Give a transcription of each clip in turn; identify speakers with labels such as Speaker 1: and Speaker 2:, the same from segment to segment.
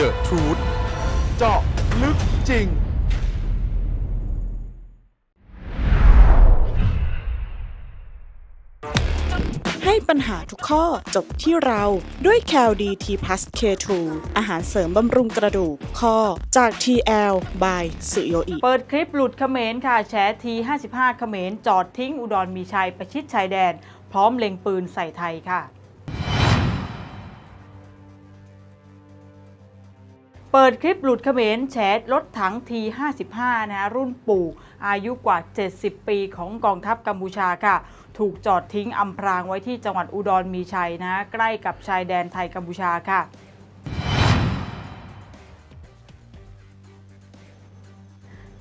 Speaker 1: The Truth เจาะลึกจริง
Speaker 2: ให้ปัญหาทุกข้อจบที่เราด้วย c a l d t p l u s K2 อาหารเสริมบำรุงกระดูกข้อจาก TL by สุโยอิ
Speaker 3: เปิดคลิปหลุดเขมรค่ะ แฉที 55 เขมรจอดทิ้งอุดรมีชัยประชิดชายแดน พร้อมเล็งปืนใส่ไทยค่ะ เปิดคลิปหลุดเขมรแฉรถถังที55นะฮะรุ่นปู่อายุกว่า 70 ปีของกองทัพกัมพูชาค่ะ ถูกจอดทิ้งอำพรางไว้ที่จังหวัดอุดรมีชัยนะฮะใกล้กับชายแดนไทยกัมพูชาค่ะ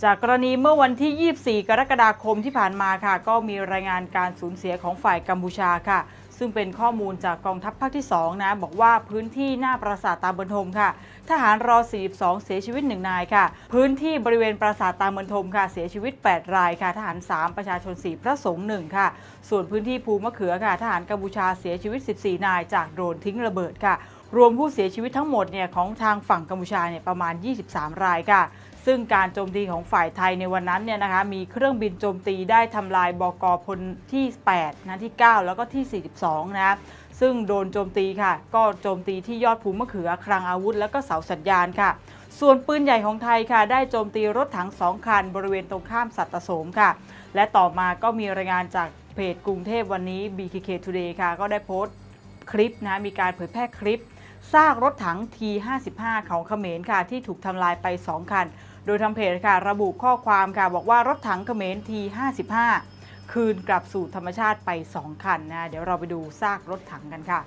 Speaker 3: จากกรณีเมื่อวันที่ 24 กรกฎาคมที่ผ่านมาค่ะ ก็มีรายงานการสูญเสียของฝ่ายกัมพูชาค่ะ ซึ่งเป็นข้อมูลจากกองทัพภาคที่ 2 นะ บอกว่าพื้นที่หน้าปราสาทตาเบินทมค่ะ ทหารรอ 42 เสียชีวิต 1 นายค่ะ พื้นที่บริเวณปราสาทตาเบินทมค่ะ เสียชีวิต 8 รายค่ะ ทหาร 3 ประชาชน 4 พระสงฆ์1ค่ะ ส่วนพื้นที่ภูมะเขือค่ะ ทหารกัมพูชาเสียชีวิต 14 นาย จากโดรนทิ้งระเบิดค่ะรวมผู้เสียชีวิตทั้งหมดเนี่ยของทางฝั่งกัมพูชาเนี่ยประมาณ 23 รายค่ะ ซึ่งการโจมตีของฝ่ายไทยในวันนั้นเนี่ยนะคะมีเครื่องบินโจมตีได้ทำลายบกพลที่8นะที่ 9 แล้วก็ที่ 42 นะซึ่งโดนโจมตีค่ะ ก็โจมตีที่ยอดภูมะเขือคลังอาวุธ แล้วก็เสาสัญญาณค่ะ ส่วนปืนใหญ่ของไทยค่ะ ได้โจมตีรถถัง2คัน บริเวณตรงข้ามสัตตโสมค่ะ และต่อมาก็มีรายงานจากเพจกรุงเทพวันนี้ BKK Today ค่ะ ก็ได้โพสต์คลิปนะ มีการเผยแพร่คลิปซากรถถัง T55 ของเขมรค่ะ ที่ถูกทำลายไป 2 คัน โดยทางเพจค่ะระบุข้อความค่ะบอกว่ารถถังเขมร T55 คืนกลับสู่ธรรมชาติไป 2 คันนะ เดี๋ยวเราไปดูซากรถถังกันค่ะ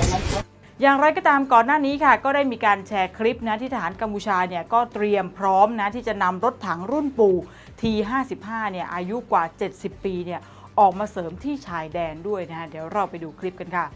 Speaker 3: อ อย่างไรก็ตามก่อนหน้านี้ค่ะ ก็ได้มีการแชร์คลิปนะที่ทหารกัมพูชาเนี่ยก็เตรียมพร้อมนะที่จะนำรถถังรุ่นปู่ T55 เนี่ยอายุกว่า 70 ปีเนี่ยออกมาเสริมที่ชายแดนด้วยนะฮะเดี๋ยวเราไปดูคลิปกันค่ะ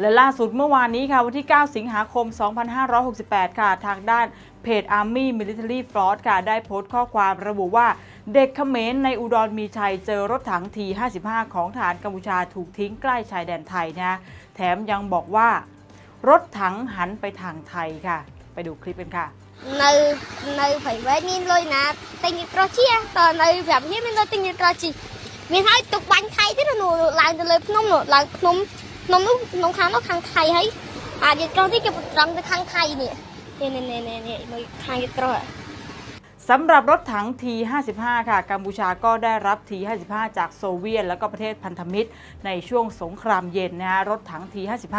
Speaker 3: และล่าสุดเมื่อวานนี้ค่ะ วันที่ 9 สิงหาคม 2568 ค่ะ ทางด้านเพจ Army Military Force ค่ะ ได้โพสต์ข้อความระบุว่าเด็กเขมรในอุดรมีชัยเจอรถถัง T55 ของฐานกัมพูชาถูกทิ้งใกล้ชายแดนไทยนะ แถมยังบอกว่า รถถังหันไปทางไทยค่ะ ไปดูคลิปกันค่ะ
Speaker 4: នៅនៅប្រៃវែងមានលុយណាទិញត្រជាតើនៅប្រាប់នេះមានលុយទិញត្រជាមានហើយទុកបាញ់ថៃទៀតនោះឡើងទៅលើភ្នំនោះឡើងភ្នំ น้องน้องค้างน้องค้างไทยให้อาเด็กเราที่เก็บรำจะค้างไข่เนี่ยเนี่ยเนี่ยเนี่ยเน่ยมือค้างเด็กเรา
Speaker 3: สำหรับรถถัง T55 ค่ะ กัมพูชาก็ได้รับ T55 จากโซเวียต และก็ประเทศพันธมิตรในช่วงสงครามเย็นนะฮะรถถัง T55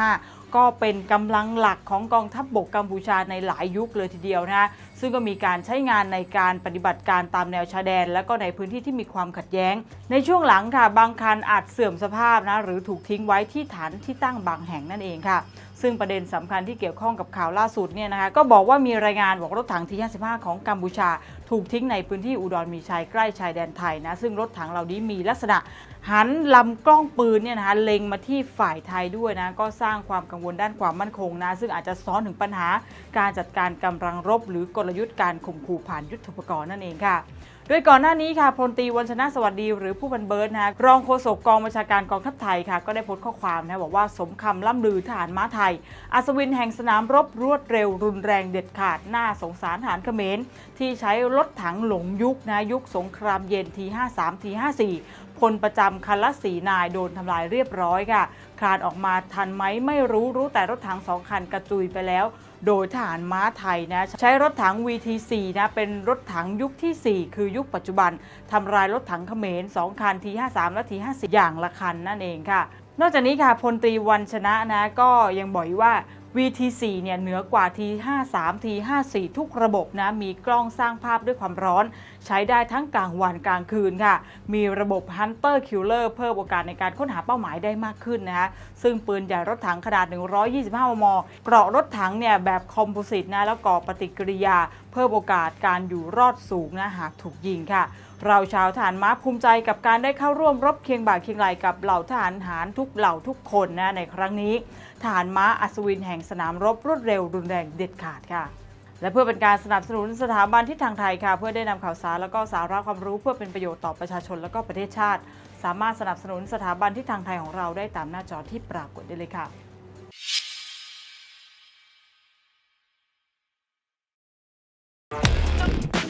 Speaker 3: ก็เป็นกำลังหลักของกองทัพบบกกัมพูชาในหลายยุคเลยทีเดียวนะซึ่งก็มีการใช้งานในการปฏิบัติการตามแนวชายแดน และก็ในพื้นที่ที่มีความขัดแย้ง ในช่วงหลังค่ะ บางคันอาจเสื่อมสภาพนะหรือถูกทิ้งไว้ที่ฐานที่ตั้งบางแห่งนั่นเองค่ะ ซึ่งประเด็นสำคัญที่เกี่ยวข้องกับข่าวล่าสุดเนี่ยนะคะก็บอกว่ามีรายงานบอกรถถังที55ของกัมพูชา ถูกทิ้งในพื้นที่อุดรมีชัยใกล้ชายแดนไทยนะซึ่งรถถังเหล่านี้มีลักษณะ หันลำกล้องปืนเนี่ยนะคะเล็งมาที่ฝ่ายไทยด้วยนะก็สร้างความกังวลด้านความมั่นคงนะซึ่งอาจจะซ้อนถึงปัญหาการจัดการกำลังรบ หรือกลยุทธ์การข่มขู่ผ่านยุทธปกรณ์นั่นเองค่ะ โดยก่อนหน้านี้ค่ะพลตีวันชนะสวัสดีหรือผู้บันเบิร์ดนะรองโฆษกกองบัญชาการกองทัพไทยค่ะ ก็ได้โพสต์ข้อความนะบอกว่าสมคำล่ำลือทหารม้าไทย อัศวินแห่งสนามรบรวดเร็ว รุนแรงเด็ดขาดหน้าสงสารทหารเขมร ที่ใช้รถถังหลงยุคนะยุคสงครามเย็นที53ที54พลประจำคันละสีนายโดนทำลายเรียบร้อยค่ะ คลานออกมาทันไหมไม่รู้รู้แต่รถถังสองคันกระจุยไปแล้ว โดยทหารม้าไทยนะใช้รถถัง VT4 นะเป็นรถถังยุคทีสี่4 คือยุคปัจจุบันทำลายรถถังเขมร 2 คันที53 และที54 อย่างละคันนั่นเองค่ะ นอกจากนี้ค่ะพลตรีวันชนะนะก็ยังบอกว่า VT4 เนี่ยเหนือกว่า T53 T54 ทุกระบบนะมีกล้องสร้างภาพด้วยความร้อน ใช้ได้ทั้งกลางวันกลางคืนค่ะ มีระบบ Hunter Killer เพิ่มโอกาสในการค้นหาเป้าหมายได้มากขึ้นนะคะซึ่งปืนใหญ่รถถังขนาด 125 มม เกราะรถถังเนี่ยแบบคอมโพสิตนะแล้วก่อปฏิกิริยา เพิ่มโอกาสการอยู่รอดสูงนะหากถูกยิงค่ะ เราชาวทหารม้าภูมิใจกับการได้เข้าร่วมรบเคียงบ่าเคียงไหลกับเหล่าทหารหารทุกเหล่าทุกคนนะในครั้งนี้ทหารม้าอัศวินแห่งสนามรบรวดเร็วรุนแรงเด็ดขาดค่ะ และเพื่อเป็นการสนับสนุนสถาบันที่ทางไทยค่ะ เพื่อได้นำข่าวสารแล้วก็สาระความรู้เพื่อเป็นประโยชน์ต่อประชาชนและก็ประเทศชาติ สามารถสนับสนุนสถาบันที่ทางไทยของเราได้ตามหน้าจอที่ปรากฏได้เลยค่ะ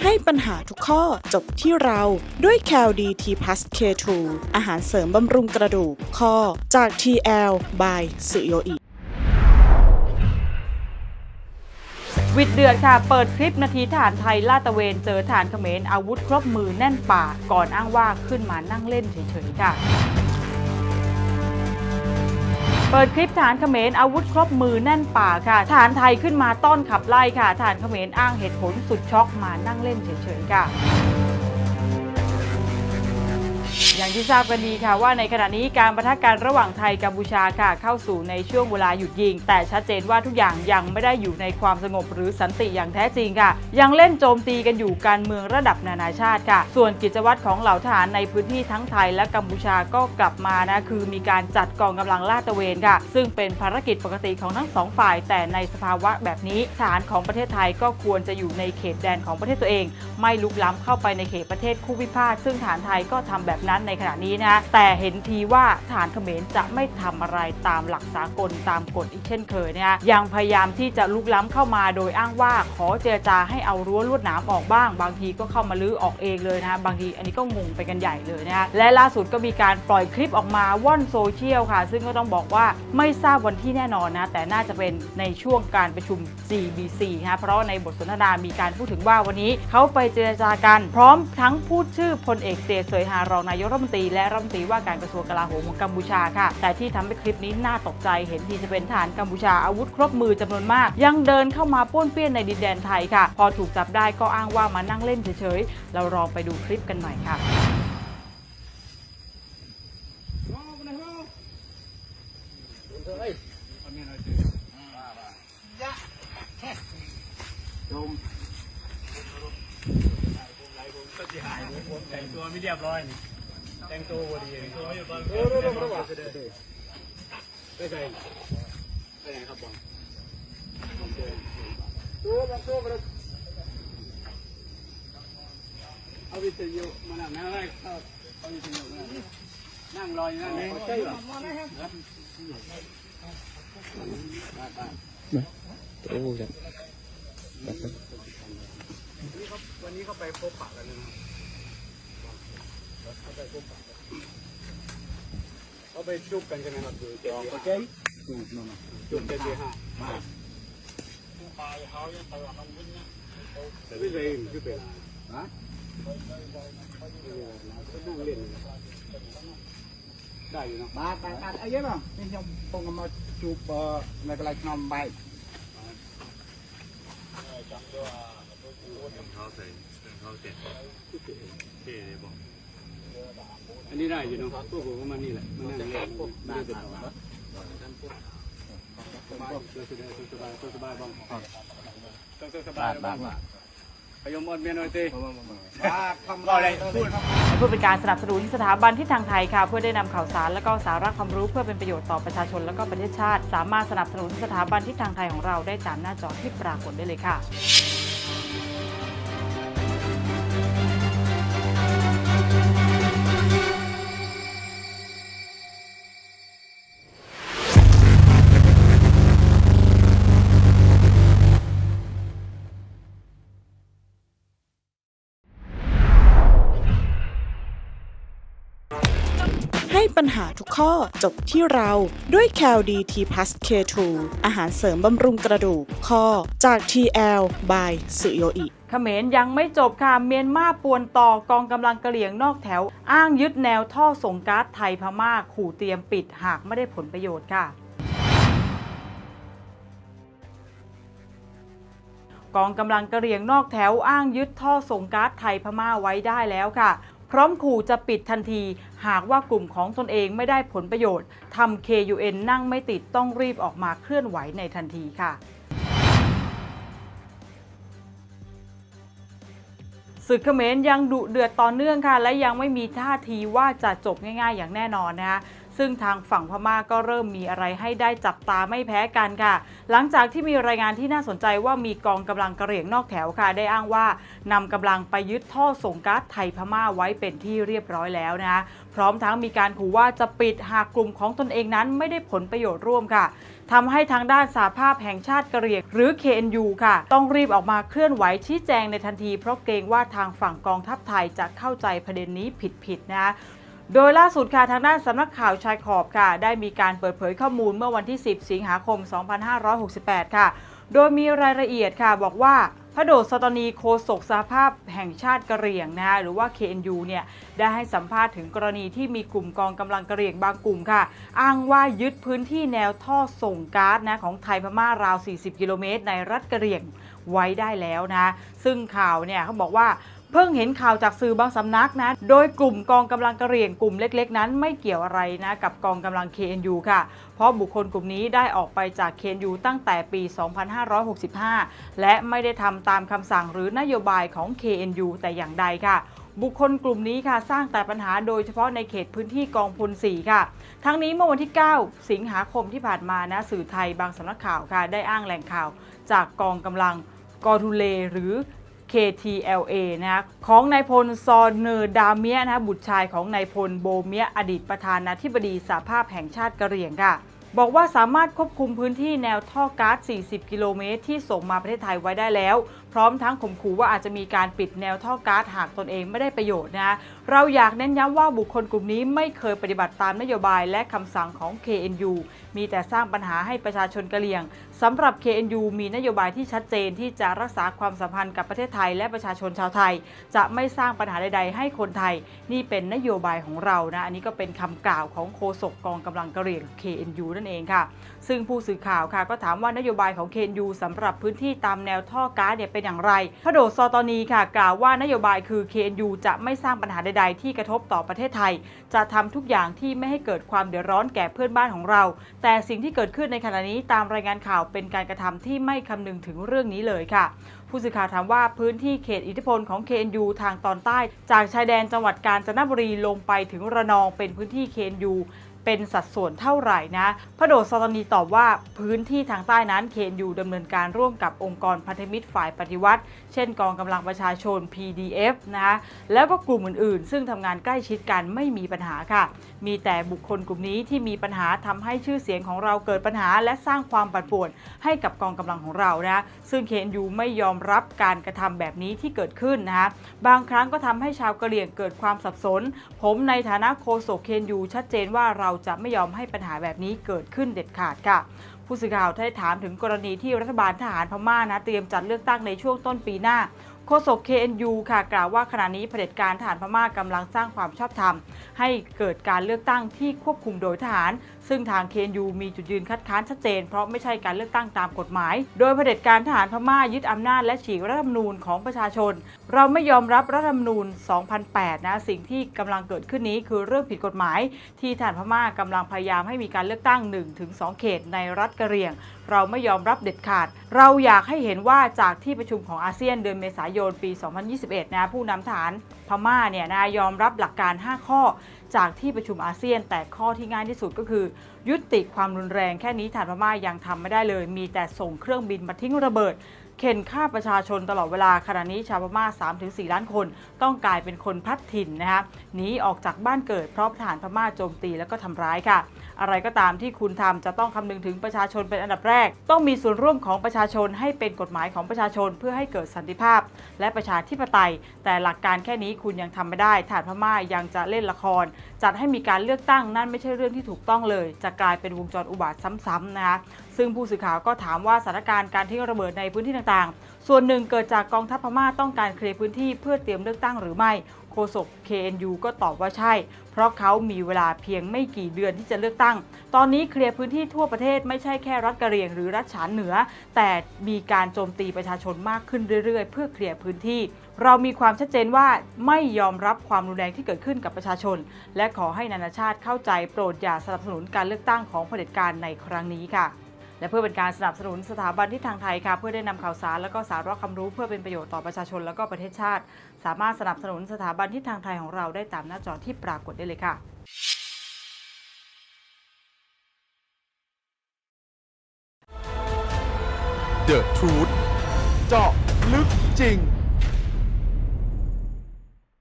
Speaker 2: ให้ปัญหาทุกข้อจบที่เราด้วย c a l d t p l u s K2 อาหารเสริมบำรุงกระดูกข้อจาก TL by สุโยอิ
Speaker 3: วิดเดือดค่ะ เปิดคลิปนาทีทหารไทยลาดตะเวนเจอทหารเขมรอาวุธครบมือแน่นป่าก่อนอ้างว่าขึ้นมานั่งเล่นเฉยๆค่ะ เปิดคลิปฐานเขมรอาวุธครบมือแน่นป่าค่ะ ฐานไทยขึ้นมาต้อนขับไล่ค่ะ ฐานเขมรอ้างเหตุผลสุดช็อกมานั่งเล่นเฉยๆค่ะ อย่างที่ทราบกันดีค่ะว่าในขณะนี้การประทะกันระหว่างไทยกัมพูชาค่ะเข้าสู่ในช่วงเวลาหยุดยิง แต่ชัดเจนว่าทุกอย่างยังไม่ได้อยู่ในความสงบหรือสันติอย่างแท้จริงค่ะ ยังเล่นโจมตีกันอยู่การเมืองระดับนานาชาติค่ะ ส่วนกิจวัตรของเหล่าทหารในพื้นที่ทั้งไทยและกัมพูชาก็กลับมานะคือมีการจัดกองกำลังลาดตระเวนค่ะ ซึ่งเป็นภารกิจปกติของทั้งสองฝ่าย แต่ในสภาวะแบบนี้ทหารของประเทศไทยก็ควรจะอยู่ในเขตแดนของประเทศตัวเอง ไม่ลุกล้ำเข้าไปในเขตประเทศคู่พิพาทซึ่งทหารไทยก็ทำแบบนั้นในขณะนี้นะแต่เห็นทีว่าทหารเขมรจะไม่ทำอะไรตามหลักสากลตามกฎอีกเช่นเคยนะยังพยายามที่จะลุกล้ำเข้ามาโดยอ้างว่าขอเจรจาให้เอารั้วลวดหนามออกบ้าง บางทีก็เข้ามาลื้อออกเองเลยนะบางทีอันนี้ก็งงไปกันใหญ่เลยนะและล่าสุดก็มีการปล่อยคลิปออกมาว่อนโซเชียลค่ะ ซึ่งก็ต้องบอกว่าไม่ทราบวันที่แน่นอนนะ แต่น่าจะเป็นในช่วงการประชุม CBC นะเพราะในบทสนทนามีการพูดถึงว่าวันนี้เขาไปเจรจากัน พร้อมทั้งพูดชื่อพลเอกเจเสยหารองนายกรัฐมนตรีและรัฐมนตรีว่าการกระทรวงกลาโหมของกัมพูชาค่ะ แต่ที่ทำให้คลิปนี้น่าตกใจเห็นทีจะเป็นทหารกัมพูชาอาวุธครบมือจำนวนมาก ยังเดินเข้ามาป้วนเปี้ยนในดินแดนไทยค่ะ พอถูกจับได้ก็อ้างว่ามานั่งเล่นเฉยๆเราลองไปดูคลิปกันหน่อยค่ะ
Speaker 5: แต่งตัวไม่เรียบร้อยนี่ แต่งตัวบดีแต่งตัวอยู่ตอนเออเออไม่ใช่ไม่ใช่ครับบอลตัวบางตัวมันเอาวิทยุมานั่นั่งอะไรเอาวิทยุมานั่งรออยู่นั่นเลยใช่หรอวันนี้เขาไปพบปะกันนะครับเขาไปชุบ เอาไปจุกกันใช่ไหมครับดูเจ็ดเจ็ดห้าจุดมาจุกเจ็ดเจ็ดห้าผู้ชายเขาจะตลาดมันวิ่งนะแต่ไม่เลยคือเป็นฮะนั่งเได้อยู่เนาะมาบ้าบ้าไอ้ยเนาะ
Speaker 6: นี่ยังปงมาจุบในกระไรนอมใบจังด้วยเขาใส่เขา
Speaker 7: เจ็บท
Speaker 5: ี่เด
Speaker 7: ้บอก
Speaker 5: อันนี้ได้อยู่เนาะพวกผมก็มานี่แหละมานั่งเล่นไม่ได้ติดต่อนะสบายสบายบ้างสบายบ้างพยมอดเมียน้อยตีก็เลยพูด
Speaker 3: เพื่อเป็นการสนับสนุนสถาบันที่ทางไทยค่ะ เพื่อได้นำข่าวสาร และก็สาระความรู้เพื่อเป็นประโยชน์ต่อประชาชนและก็ประเทศชาติ สามารถสนับสนุนสถาบันที่ทางไทยของเราได้ตามหน้าจอที่ปรากฏได้เลยค่ะ
Speaker 2: ปัญหาทุกข้อจบที่เราด้วย c a l d t p l u s K2 อาหารเสริมบำรุงกระดูกข้อจาก TL by สุโยอิ
Speaker 3: เขมรยังไม่จบค่ะ เมียนมาป่วนต่อกองกำลังกระเหรี่ยงนอกแถว อ้างยึดแนวท่อส่งก๊าซไทยพม่าขู่เตรียมปิดหากไม่ได้ผลประโยชน์ค่ะกองกำลังกระเหรี่ยงนอกแถวอ้างยึดท่อส่งก๊าซไทยพม่าไว้ได้แล้วค่ะ พร้อมขู่จะปิดทันที หากว่ากลุ่มของตนเองไม่ได้ผลประโยชน์ทำ KUN นั่งไม่ติดต้องรีบออกมาเคลื่อนไหวในทันทีค่ะศึกเขมรยังดุเดือดต่อเนื่องค่ะ และยังไม่มีท่าทีว่าจะจบง่าย ๆ อย่างแน่นอนนะคะ ซึ่งทางฝั่งพม่าก็เริ่มมีอะไรให้ได้จับตาไม่แพ้กันค่ะ หลังจากที่มีรายงานที่น่าสนใจว่ามีกองกำลังกระเหรี่ยงนอกแถวค่ะได้อ้างว่านำกำลังไปยึดท่อส่งก๊าซไทยพม่าไว้เป็นที่เรียบร้อยแล้วนะคะพร้อมทั้งมีการขู่ว่าจะปิดหากกลุ่มของตนเองนั้นไม่ได้ผลประโยชน์ร่วมค่ะทำให้ทางด้านสาภาพแห่งชาติกะเหรี่ยงหรือ KNU ค่ะ ต้องรีบออกมาเคลื่อนไหวชี้แจงในทันที เพราะเกรงว่าทางฝั่งกองทัพไทยจะเข้าใจประเด็นนี้ผิดๆนะ โดยล่าสุดค่ะทางด้านสำนักข่าวชายขอบค่ะ ได้มีการเปิดเผยข้อมูลเมื่อวันที่ 10 สิงหาคม 2568 ค่ะ โดยมีรายละเอียดค่ะบอกว่าพระโดษตนีโคศกสหภาพแห่งชาติกะเหรี่ยงนะคะหรือว่า KNU เนี่ยได้ให้สัมภาษณ์ถึงกรณีที่มีกลุ่มกองกำลังกะเหรี่ยงบางกลุ่มค่ะ อ้างว่ายึดพื้นที่แนวท่อส่งก๊าซนะของไทยพม่าราว 40 กิโลเมตรในรัฐกะเหรี่ยงไว้ได้แล้วนะ ซึ่งข่าวเนี่ยเขาบอกว่า เพิ่งเห็นข่าวจากสื่อบางสำนักนะ โดยกลุ่มกองกำลังกระเหรี่ยงกลุ่มเล็ก ๆ นั้นไม่เกี่ยวอะไรนะกับกองกำลัง KNU ค่ะ เพราะบุคคลกลุ่มนี้ได้ออกไปจาก KNU ตั้งแต่ปี 2565 และไม่ได้ทำตามคำสั่งหรือนโยบายของ KNU แต่อย่างใดค่ะบุคคลกลุ่มนี้ค่ะสร้างแต่ปัญหาโดยเฉพาะในเขตพื้นที่กองพล4ค่ะ ทั้งนี้เมื่อวันที่ 9 สิงหาคมที่ผ่านมานะสื่อไทยบางสำนักข่าวค่ะ ได้อ้างแหล่งข่าว จากกองกำลังกอทูเลหรือ KTLA นะคะของนายพลซอนเนอร์ดาเมียนะคะบุตรชายของนายพลโบเมียอดีตประธานาธิบดีสหภาพแห่งชาติกะเหรี่ยงค่ะ บอกว่าสามารถควบคุมพื้นที่แนวท่อก๊าซ40 กิโลเมตรที่ส่งมาประเทศไทยไว้ได้แล้ว พร้อมทั้งข่มขู่ว่าอาจจะมีการปิดแนวท่อก๊าซหากตนเองไม่ได้ประโยชน์นะเราอยากเน้นย้ำว่าบุคคลกลุ่มนี้ไม่เคยปฏิบัติตามนโยบายและคำสั่งของ KNU มีแต่สร้างปัญหาให้ประชาชนกะเหรี่ยงสำหรับ KNU มีนโยบายที่ชัดเจนที่จะรักษาความสัมพันธ์กับประเทศไทย และประชาชนชาวไทย จะไม่สร้างปัญหาใด ๆ ให้คนไทย นี่เป็นนโยบายของเรานะอันนี้ก็เป็นคำกล่าวของโฆษกกองกำลังกะเหรี่ยง KNU นั่นเองค่ะ ซึ่งผู้สื่อข่าวค่ะก็ถามว่านโยบายของ KNU สำหรับพื้นที่ตามแนวท่อก๊าซเนี่ยเป็นอย่างไรพระโดซอตอนีค่ะ กล่าวว่านโยบายคือ KNU จะไม่สร้างปัญหาใด ๆ ที่กระทบต่อประเทศไทย จะทำทุกอย่างที่ไม่ให้เกิดความเดือดร้อนแก่เพื่อนบ้านของเรา แต่สิ่งที่เกิดขึ้นในขณะนี้ตามรายงานข่าวเป็นการกระทำที่ไม่คำนึงถึงเรื่องนี้เลยค่ะผู้สื่อข่าวถามว่าพื้นที่เขตอิทธิพลของ KNU ทางตอนใต้ จากชายแดนจังหวัดกาญจนบุรีลงไปถึงระนองเป็นพื้นที่ KNU เป็นสัดส่วนเท่าไหร่นะพระโดษซอตานีตอบว่าพื้นที่ทางใต้นั้นเคนยูดำเนินการร่วมกับองค์กรพันธมิตรฝ่ายปฏิวัติ เช่นกองกำลังประชาชน PDF นะคะแล้วก็กลุ่มอื่นๆ ซึ่งทำงานใกล้ชิดกันไม่มีปัญหาค่ะ มีแต่บุคคลกลุ่มนี้ที่มีปัญหาทำให้ชื่อเสียงของเราเกิดปัญหา และสร้างความปั่นป่วนให้กับกองกำลังของเรานะซึ่งเคนยูไม่ยอมรับการกระทำแบบนี้ที่เกิดขึ้นนะคะบางครั้งก็ทำให้ชาวกะเหรี่ยงเกิดความสับสน ผมในฐานะโฆษกเคนยูชัดเจนว่าเราจะไม่ยอมให้ปัญหาแบบนี้เกิดขึ้นเด็ดขาดค่ะ ผู้สื่อข่าวได้ถามถึงกรณีที่รัฐบาลทหารพม่านะเตรียมจัดเลือกตั้งในช่วงต้นปีหน้าโฆษก KNU ค่ะกล่าวว่าขณะนี้เผด็จการทหารพม่ากำลังสร้างความชอบธรรม ให้เกิดการเลือกตั้งที่ควบคุมโดยทหาร ซึ่งทาง KNU มีจุดยืนคัดค้านชัดเจน เพราะไม่ใช่การเลือกตั้งตามกฎหมาย โดยเผด็จการทหารพม่ายึดอำนาจและฉีกรัฐธรรมนูญของประชาชน เราไม่ยอมรับรัฐธรรมนูญ 2008 นะ สิ่งที่กำลังเกิดขึ้นนี้คือเรื่องผิดกฎหมาย ที่ทหารพม่ากำลังพยายามให้มีการเลือกตั้ง 1-2 เขตในรัฐกะเหรี่ยง เราไม่ยอมรับเด็ดขาด เราอยากให้เห็นว่าจากที่ประชุมของอาเซียนเดือนเมษายนปี 2021 นะผู้นำทหารพม่าเนี่ยนะยอมรับหลักการ 5 ข้อ จากที่ประชุมอาเซียน แต่ข้อที่ง่ายที่สุดก็คือ ยุติความรุนแรงแค่นี้ฐานพม่ายังทำไม่ได้เลย มีแต่ส่งเครื่องบินมาทิ้งระเบิด เข็นฆ่าประชาชนตลอดเวลาขณะนี้ชาวพม่า 3-4 ล้านคนต้องกลายเป็นคนพัดถิ่นนะคะหนีออกจากบ้านเกิดเพราะทหารพม่าโจมตีแล้วก็ทำร้ายค่ะ อะไรก็ตามที่คุณทำจะต้องคำนึงถึงประชาชนเป็นอันดับแรก ต้องมีส่วนร่วมของประชาชนให้เป็นกฎหมายของประชาชนเพื่อให้เกิดสันติภาพ และประชาธิปไตย แต่หลักการแค่นี้คุณยังทำไม่ได้ทหารพม่ายังจะเล่นละคร จัดให้มีการเลือกตั้งนั่นไม่ใช่เรื่องที่ถูกต้องเลย จะกลายเป็นวงจรอุบาทซ้ำๆนะคะซึ่งผู้สื่อข่าวก็ถามว่าสถานการณ์การทิ้งระเบิดในพื้นที่ต่างๆ ส่วนหนึ่งเกิดจากกองทัพพม่าต้องการเคลียร์พื้นที่เพื่อเตรียมเลือกตั้งหรือไม่โฆษก KNU ก็ตอบว่าใช่ เพราะเขามีเวลาเพียงไม่กี่เดือนที่จะเลือกตั้ง ตอนนี้เคลียร์พื้นที่ทั่วประเทศไม่ใช่แค่รัฐกะเหรี่ยงหรือรัฐฉานเหนือ แต่มีการโจมตีประชาชนมากขึ้นเรื่อยๆ เพื่อเคลียร์พื้นที่ เรามีความชัดเจนว่าไม่ยอมรับความรุนแรงที่เกิดขึ้นกับประชาชน และขอให้นานาชาติเข้าใจโปรดอย่าสนับสนุนการเลือกตั้งของเผด็จการในครั้งนี้ค่ะ และเพื่อเป็นการสนับสนุนสถาบันที่ทางไทยค่ะเพื่อได้นำข่าวสารและก็สาระความรู้เพื่อเป็นประโยชน์ต่อประชาชนและก็ประเทศชาติ สามารถสนับสนุนสถาบันที่ทางไทยของเราได้ตามหน้าจอที่ปรากฏได้เลยค่ะ
Speaker 1: The Truth เจาะลึกจริง